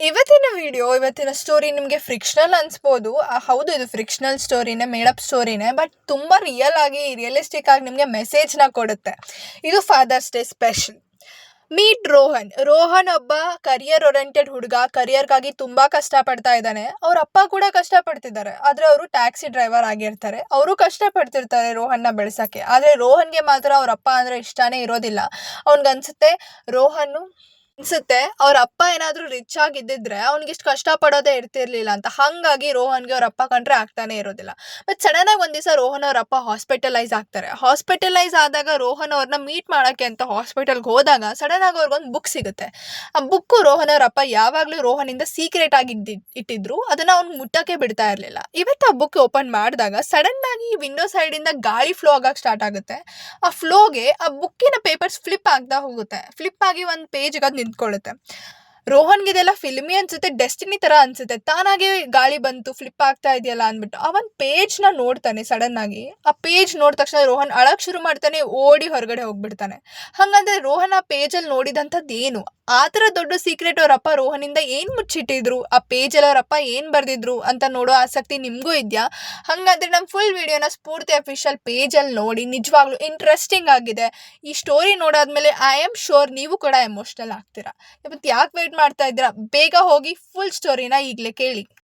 ಇವತ್ತಿನ ವಿಡಿಯೋ ಇವತ್ತಿನ ಸ್ಟೋರಿ ನಿಮಗೆ ಫ್ರಿಕ್ಷನಲ್ ಅನ್ಸ್ಬೋದು. ಹೌದು, ಇದು ಫ್ರಿಕ್ಷನಲ್ ಸ್ಟೋರಿನೇ ಮೇಡಪ್ ಸ್ಟೋರಿನೇ ಬಟ್ ತುಂಬ ರಿಯಲ್ ಆಗಿ ರಿಯಲಿಸ್ಟಿಕ್ ಆಗಿ ನಿಮಗೆ ಮೆಸೇಜ್ನ ಕೊಡುತ್ತೆ. ಇದು father's day special meet Rohan Rohan ಒಬ್ಬ ಕರಿಯರ್ ಓರಿಯೆಂಟೆಡ್ ಹುಡುಗ ಕರಿಯರ್ಗಾಗಿ ತುಂಬ ಕಷ್ಟಪಡ್ತಾ ಇದ್ದಾನೆ. ಅವ್ರ ಅಪ್ಪ ಕೂಡ ಕಷ್ಟಪಡ್ತಿದ್ದಾರೆ. ಆದರೆ ಅವರು ಟ್ಯಾಕ್ಸಿ ಡ್ರೈವರ್ ಆಗಿರ್ತಾರೆ. ಅವರು ಕಷ್ಟಪಡ್ತಿರ್ತಾರೆ ರೋಹನ್ನ ಬೆಳೆಸೋಕ್ಕೆ. ಆದರೆ ರೋಹನ್ಗೆ ಮಾತ್ರ ಅವ್ರ ಅಪ್ಪ ಅಂದರೆ ಇಷ್ಟನೇ ಇರೋದಿಲ್ಲ. ಅವ್ನಿಗನ್ಸುತ್ತೆ, ರೋಹನ್ನು ಅನ್ಸುತ್ತೆ. ಅವ್ರ ಅಪ್ಪ ಏನಾದ್ರೂ ರಿಚ್ ಆಗಿದ್ದಿದ್ರೆ ಅವ್ನಿಗೆ ಇಷ್ಟು ಕಷ್ಟಪಡೋದೇ ಇರ್ತಿರ್ಲಿಲ್ಲ ಅಂತ. ಹಾಗಾಗಿ ರೋಹನ್ಗೆ ಅವ್ರ ಅಪ್ಪ ಕಂಡ್ರೆ ಆಗ್ತಾನೆ ಇರೋದಿಲ್ಲ. ಬಟ್ ಸಡನ್ ಆಗಿ ಒಂದಿವಸ ದಿವಸ ರೋಹನ್ ಅವ್ರ ಅಪ್ಪ ಹಾಸ್ಪಿಟಲೈಸ್ ಆಗ್ತಾರೆ. ಹಾಸ್ಪಿಟಲೈಸ್ ಆದಾಗ ರೋಹನ್ ಅವ್ರನ್ನ ಮೀಟ್ ಮಾಡೋಕ್ಕೆ ಅಂತ ಹಾಸ್ಪಿಟಲ್ಗೆ ಹೋದಾಗ ಸಡನ್ ಆಗಿ ಅವ್ರಿಗೊಂದು ಬುಕ್ ಸಿಗುತ್ತೆ. ಆ ಬುಕ್ಕು ರೋಹನ್ ಅವ್ರ ಅಪ್ಪ ಯಾವಾಗಲೂ ರೋಹನಿಂದ ಸೀಕ್ರೆಟ್ ಆಗಿ ಇಟ್ಟಿದ್ರು. ಅದನ್ನ ಅವ್ನು ಮುಟ್ಟಕ್ಕೆ ಬಿಡ್ತಾ ಇರಲಿಲ್ಲ. ಇವತ್ತು ಆ ಬುಕ್ ಓಪನ್ ಮಾಡಿದಾಗ ಸಡನ್ ಆಗಿ ವಿಂಡೋ ಸೈಡಿಂದ ಗಾಳಿ ಫ್ಲೋ ಆಗಕ್ಕೆ ಸ್ಟಾರ್ಟ್ ಆಗುತ್ತೆ. ಆ ಫ್ಲೋಗೆ ಆ ಬುಕ್ಕಿನ ಪೇಪರ್ಸ್ ಫ್ಲಿಪ್ ಆಗ್ತಾ ಹೋಗುತ್ತೆ. ಫ್ಲಿಪ್ ಆಗಿ ಒಂದು ಪೇಜ್ಗೆ ಅದು ನಿಂತ್ಕೊಳ್ಳುತ್ತೆ ರೋಹನ್ಗೆ ಇದೆಲ್ಲ ಫಿಲ್ಮಿ ಅನ್ಸುತ್ತೆ, ಡೆಸ್ಟಿನಿ ತರ ಅನ್ಸುತ್ತೆ. ತಾನಾಗೆ ಗಾಳಿ ಬಂತು, ಫ್ಲಿಪ್ ಆಗ್ತಾ ಇದೆಯಲ್ಲ ಅಂದ್ಬಿಟ್ಟು ಅವನ್ ಪೇಜ್ನ ನೋಡ್ತಾನೆ ಸಡನ್ ಆಗಿ. ಆ ಪೇಜ್ ನೋಡಿದ ತಕ್ಷಣ ರೋಹನ್ ಅಳಕ್ ಶುರು ಮಾಡ್ತಾನೆ, ಓಡಿ ಹೊರಗಡೆ ಹೋಗ್ಬಿಡ್ತಾನೆ. ಹಂಗಂದ್ರೆ ರೋಹನ್ ಆ ಪೇಜಲ್ಲಿ ನೋಡಿದಂಥದ್ದು ಏನು? ಆ ಥರ ದೊಡ್ಡ ಸೀಕ್ರೆಟ್ ಅವರಪ್ಪ ರೋಹನಿಂದ ಏನು ಮುಚ್ಚಿಟ್ಟಿದ್ರು? ಆ ಪೇಜಲ್ಲಿ ಅವರಪ್ಪ ಏನು ಬರೆದಿದ್ರು ಅಂತ ನೋಡೋ ಆಸಕ್ತಿ ನಿಮಗೂ ಇದೆಯಾ? ಹಾಗಾದ್ರೆ ನಮ್ಮ ಫುಲ್ ವಿಡಿಯೋನ ಸ್ಫೂರ್ತಿ ಅಫಿಷಿಯಲ್ ಪೇಜಲ್ಲಿ ನೋಡಿ ನಿಜವಾಗ್ಲೂ ಇಂಟ್ರೆಸ್ಟಿಂಗ್ ಆಗಿದೆ. ಈ ಸ್ಟೋರಿ ನೋಡಾದ್ಮೇಲೆ ಐ ಆಮ್ ಶೋರ್ ನೀವು ಕೂಡ ಎಮೋಷ್ನಲ್ ಆಗ್ತೀರಾ. ಇವತ್ತು ಯಾಕೆ ವೇಟ್ ಮಾಡ್ತಾ ಇದ್ದೀರಾ? ಬೇಗ ಹೋಗಿ ಫುಲ್ ಸ್ಟೋರಿನ ಈಗಲೇ ಕೇಳಿ.